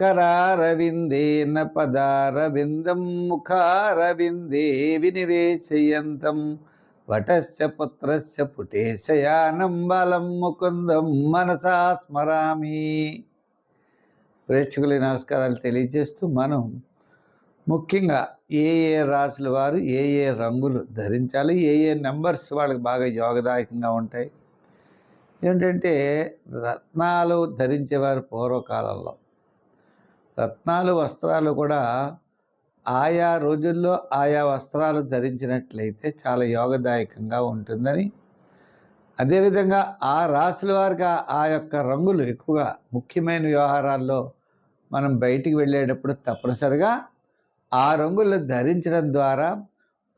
కరారవిందేన పదారవిందం ముఖారవిందే వినివేశయంతం. వటస్య పుత్రస్య పుటేశయానం బలం ముకుందం మనసా స్మరామి. ప్రేక్షకుల నమస్కారాలు తెలియజేస్తూ మనం ముఖ్యంగా ఏ ఏ రాసుల వారు ఏ ఏ రంగులు ధరించాలి ఏ ఏ నెంబర్స్ వాళ్ళకి బాగా యోగదాయకంగా ఉంటాయి. ఏంటంటే రత్నాలు ధరించేవారు పూర్వకాలంలో. రత్నాలు వస్త్రాలు కూడా ఆయా రోజుల్లో ఆయా వస్త్రాలు ధరించినట్లయితే చాలా యోగదాయకంగా ఉంటుందని. అదేవిధంగా ఆ రాసుల వారికి ఆ- ఆ యొక్క రంగులు ఎక్కువగా ముఖ్యమైన వ్యవహారాల్లో మనం బయటికి వెళ్ళేటప్పుడు తప్పనిసరిగా ఆ రంగులు ధరించడం ద్వారా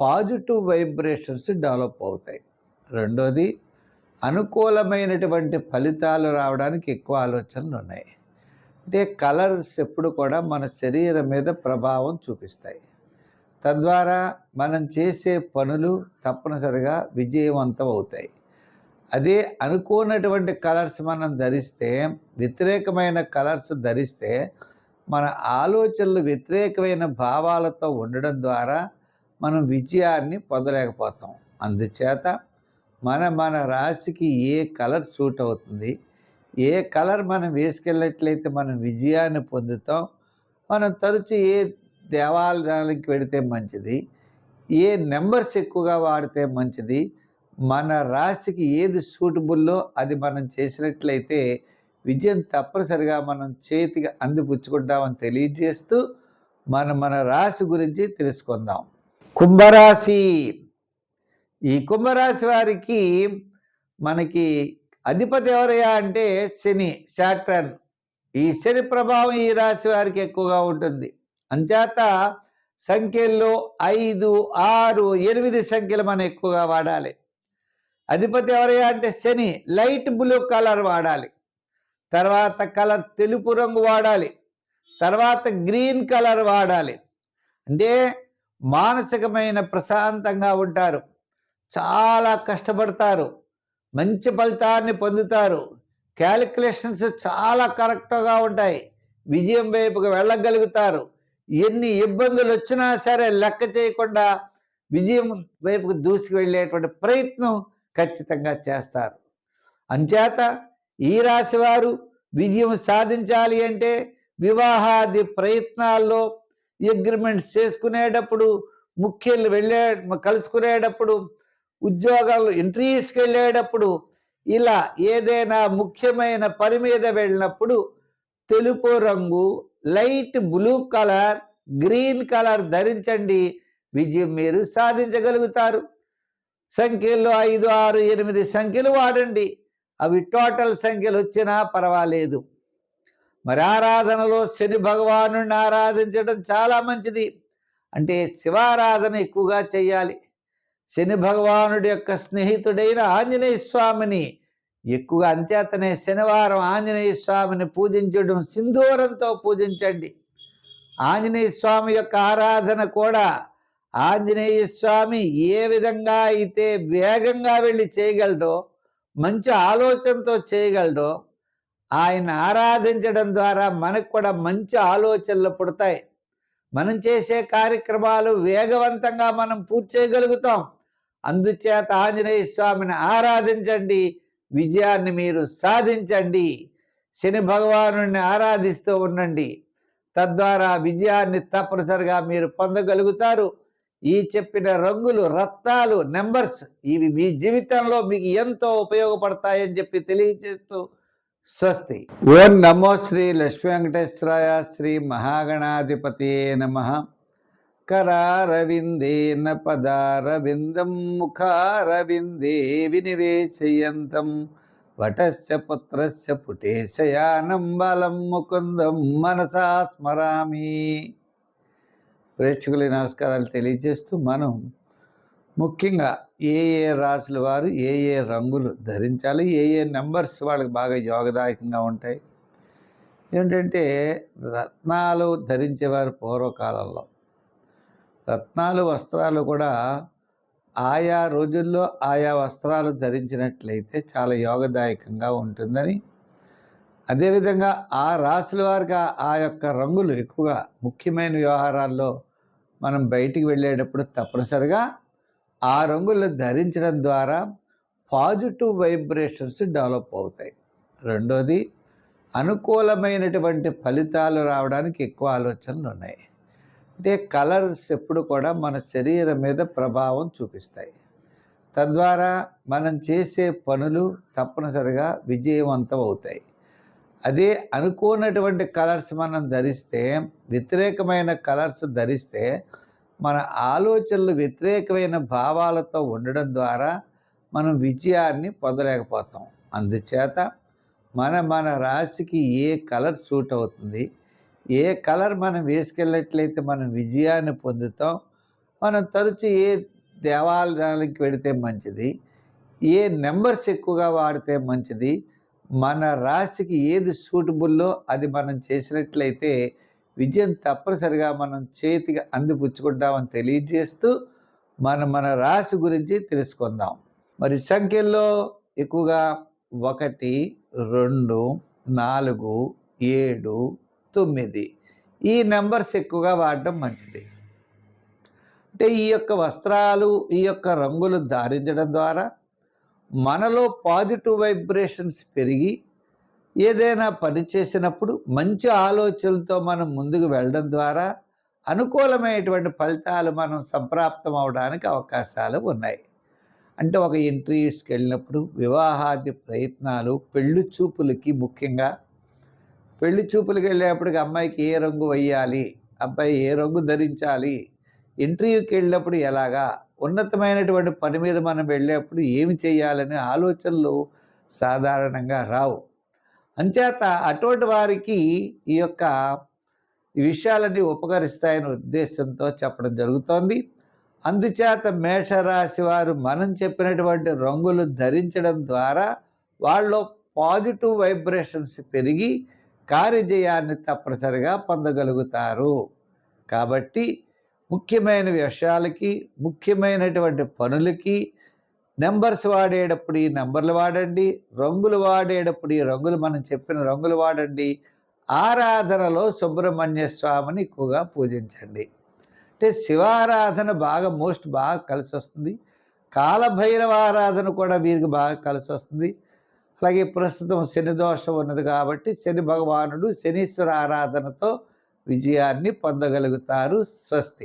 పాజిటివ్ వైబ్రేషన్స్ డెవలప్ అవుతాయి. రెండోది అనుకూలమైనటువంటి ఫలితాలు రావడానికి ఎక్కువ ఆలోచనలు ఉన్నాయి. అంటే కలర్స్ ఎప్పుడు కూడా మన శరీరం మీద ప్రభావం చూపిస్తాయి. తద్వారా మనం చేసే పనులు తప్పనిసరిగా విజయవంతం అవుతాయి. అదే అనుకోనటువంటి కలర్స్ మనం ధరిస్తే వ్యతిరేకమైన కలర్స్ ధరిస్తే మన ఆలోచనలు వ్యతిరేకమైన భావాలతో ఉండడం ద్వారా మనం విజయాన్ని పొందలేకపోతాం. అందుచేత మన మన రాశికి ఏ కలర్ సూట్ అవుతుంది ఏ కలర్ మనం వేసుకెళ్ళట్లయితే మనం విజయాన్ని పొందుతాం. మనం తరచు ఏ దేవాలయానికి పెడితే మంచిది ఏ నెంబర్స్ ఎక్కువగా వాడితే మంచిది మన రాశికి ఏది సూటబుల్లో అది మనం చేసినట్లయితే విజయం తప్పనిసరిగా మనం చేతికి అందిపుచ్చుకుంటామని తెలియజేస్తూ మనం మన రాశి గురించి తెలుసుకుందాం. కుంభరాశి. ఈ కుంభరాశి వారికి మనకి అధిపతి ఎవరయ్యా అంటే శని శాట్రన్ ఈ శని ప్రభావం ఈ రాశి వారికి ఎక్కువగా ఉంటుంది. అంచేత సంఖ్యల్లో ఐదు ఆరు ఎనిమిది సంఖ్యలు మనం ఎక్కువగా వాడాలి. అధిపతి ఎవరయ్యా అంటే శని లైట్ బ్లూ కలర్ వాడాలి. తర్వాత కలర్ తెలుపు రంగు వాడాలి. తర్వాత గ్రీన్ కలర్ వాడాలి. అంటే మానసికమైన ప్రశాంతంగా ఉంటారు. చాలా కష్టపడతారు. మంచి ఫలితాన్ని పొందుతారు. క్యాలిక్యులేషన్స్ చాలా కరెక్ట్గా ఉంటాయి. విజయం వైపుకు వెళ్ళగలుగుతారు. ఎన్ని ఇబ్బందులు వచ్చినా సరే లెక్క చేయకుండా విజయం వైపుకు దూసుకు వెళ్ళేటువంటి ప్రయత్నం ఖచ్చితంగా చేస్తారు. అంచేత ఈ రాశి వారు విజయం సాధించాలి అంటే వివాహాది ప్రయత్నాల్లో అగ్రిమెంట్స్ చేసుకునేటప్పుడు ముఖ్యులు వెళ్ళే కలుసుకునేటప్పుడు ఉద్యోగాలు ఇంటర్వ్యూస్కి వెళ్ళేటప్పుడు ఇలా ఏదైనా ముఖ్యమైన పని మీద వెళ్ళినప్పుడు తెలుపు రంగు light blue colour green colour ధరించండి. విజయం మీరు సాధించగలుగుతారు. సంఖ్యల్లో ఐదు ఆరు ఎనిమిది సంఖ్యలు వాడండి. అవి టోటల్ సంఖ్యలు వచ్చినా పర్వాలేదు. మరి ఆరాధనలో శని భగవాను ఆరాధించడం చాలా మంచిది. అంటే శివారాధన ఎక్కువగా చేయాలి. శని భగవానుడి యొక్క స్నేహితుడైన ఆంజనేయ స్వామిని ఎక్కువగా అంచేతనే శనివారం ఆంజనేయ స్వామిని పూజించడం సింధూరంతో పూజించండి. ఆంజనేయ స్వామి యొక్క ఆరాధన కూడా ఆంజనేయ స్వామి ఏ విధంగా అయితే వేగంగా వెళ్ళి చేయగలడో మంచి ఆలోచనతో చేయగలడో ఆయన ఆరాధించడం ద్వారా మనకు కూడా మంచి ఆలోచనలు పుడతాయి. మనం చేసే కార్యక్రమాలు వేగవంతంగా మనం పూర్తి చేయగలుగుతాం. అందుచేత ఆంజనేయ స్వామిని ఆరాధించండి విజయాన్ని మీరు సాధించండి శని భగవాను ఆరాధిస్తూ ఉండండి. తద్వారా విజయాన్ని తప్పనిసరిగా మీరు పొందగలుగుతారు. ఈ చెప్పిన రంగులు రత్నాలు నెంబర్స్ ఇవి మీ జీవితంలో మీకు ఎంతో ఉపయోగపడతాయని చెప్పి తెలియజేస్తూ స్వస్తి. ఓం నమో శ్రీ లక్ష్మీ వెంకటేశ్వరాయ శ్రీ మహాగణాధిపతి నమ. కరారవిందేన పదారవిందం ముఖారవిందే వినివేశయంతం. వటస్య పుత్రస్య పుటేశయానం బలం ముకుందం మనసా స్మరామి. ప్రేక్షకుల నమస్కారాలు తెలియజేస్తూ మనం ముఖ్యంగా ఏ ఏ రాసుల వారు ఏ ఏ రంగులు ధరించాలి ఏ ఏ నెంబర్స్ వాళ్ళకి బాగా యోగదాయకంగా ఉంటాయి. ఏంటంటే రత్నాలు ధరించేవారు పూర్వకాలంలో. రత్నాలు వస్త్రాలు కూడా ఆయా రోజుల్లో ఆయా వస్త్రాలు ధరించినట్లయితే చాలా యోగదాయకంగా ఉంటుందని. అదేవిధంగా ఆ రాశుల వారికి ఆ- ఆ యొక్క రంగులు ఎక్కువగా ముఖ్యమైన వ్యవహారాల్లో మనం బయటికి వెళ్ళేటప్పుడు తప్పనిసరిగా ఆ రంగులు ధరించడం ద్వారా పాజిటివ్ వైబ్రేషన్స్ డెవలప్ అవుతాయి. రెండోది అనుకూలమైనటువంటి ఫలితాలు రావడానికి ఎక్కువ ఆలోచనలు ఉన్నాయి. అంటే కలర్స్ ఎప్పుడు కూడా మన శరీరం మీద ప్రభావం చూపిస్తాయి. తద్వారా మనం చేసే పనులు తప్పనిసరిగా విజయవంతం అవుతాయి. అదే అనుకోనటువంటి కలర్స్ మనం ధరిస్తే వ్యతిరేకమైన కలర్స్ ధరిస్తే మన ఆలోచనలు వ్యతిరేకమైన భావాలతో ఉండడం ద్వారా మనం విజయాన్ని పొందలేకపోతాం. అందుచేత మన మన రాశికి ఏ కలర్ సూట్ అవుతుంది ఏ కలర్ మనం వేసుకెళ్ళట్లయితే మనం విజయాన్ని పొందుతాం మనం తరచు ఏ దేవాలయానికి వెడితే మంచిది ఏ నెంబర్స్ ఎక్కువగా వాడితే మంచిది మన రాశికి ఏది సూటబుల్లో అది మనం చేసినట్లయితే విజయం తప్పనిసరిగా మనం చేతికి అందిపుచ్చుకుంటామని తెలియజేస్తూ మనం మన రాశి గురించి తెలుసుకుందాం. మరి సంఖ్యల్లో ఎక్కువగా ఒకటి రెండు నాలుగు ఏడు తొమ్మిది ఈ నెంబర్స్ ఎక్కువగా వాడటం మంచిది. అంటే ఈ యొక్క వస్త్రాలు ఈ యొక్క రంగులు ధారించడం ద్వారా మనలో పాజిటివ్ వైబ్రేషన్స్ పెరిగి ఏదైనా పని చేసినప్పుడు మంచి ఆలోచనలతో మనం ముందుకు వెళ్ళడం ద్వారా అనుకూలమైనటువంటి ఫలితాలు మనం సంప్రాప్తం అవడానికి అవకాశాలు ఉన్నాయి. అంటే ఒక ఇంటర్వ్యూస్కి వెళ్ళినప్పుడు వివాహాది ప్రయత్నాలు పెళ్ళి చూపులకి ముఖ్యంగా పెళ్ళి చూపులకు వెళ్ళేప్పటికి అమ్మాయికి ఏ రంగు వేయాలి అబ్బాయి ఏ రంగు ధరించాలి? ఇంటర్వ్యూకి వెళ్ళినప్పుడు ఎలాగా? ఉన్నతమైనటువంటి పని మీద మనం వెళ్ళేప్పుడు ఏమి చేయాలనే ఆలోచనలు సాధారణంగా రావు. అంచేత అటువంటి వారికి ఈ యొక్క విషయాలన్నీ ఉపకరిస్తాయనే ఉద్దేశంతో చెప్పడం జరుగుతోంది. అందుచేత మేషరాశి వారు మనం చెప్పినటువంటి రంగులు ధరించడం ద్వారా వాళ్ళు పాజిటివ్ వైబ్రేషన్స్ పెరిగి కార్యజయాన్ని తప్పనిసరిగా పొందగలుగుతారు. కాబట్టి ముఖ్యమైన విషయాలకి ముఖ్యమైనటువంటి పనులకి నెంబర్స్ వాడేటప్పుడు ఈ నెంబర్లు వాడండి రంగులు వాడేటప్పుడు ఈ రంగులు మనం చెప్పిన రంగులు వాడండి ఆరాధనలో సుబ్రహ్మణ్య స్వామిని ఎక్కువగా పూజించండి. అంటే శివారాధన బాగా మోస్ట్ బాగా కలిసి వస్తుంది కాలభైరవ ఆరాధన కూడా వీరికి బాగా కలిసి వస్తుంది అలాగే ప్రస్తుతం శని దోషం ఉన్నది కాబట్టి శని భగవానుడు శనీశ్వర ఆరాధనతో విజయాన్ని పొందగలుగుతారు స్వస్తి.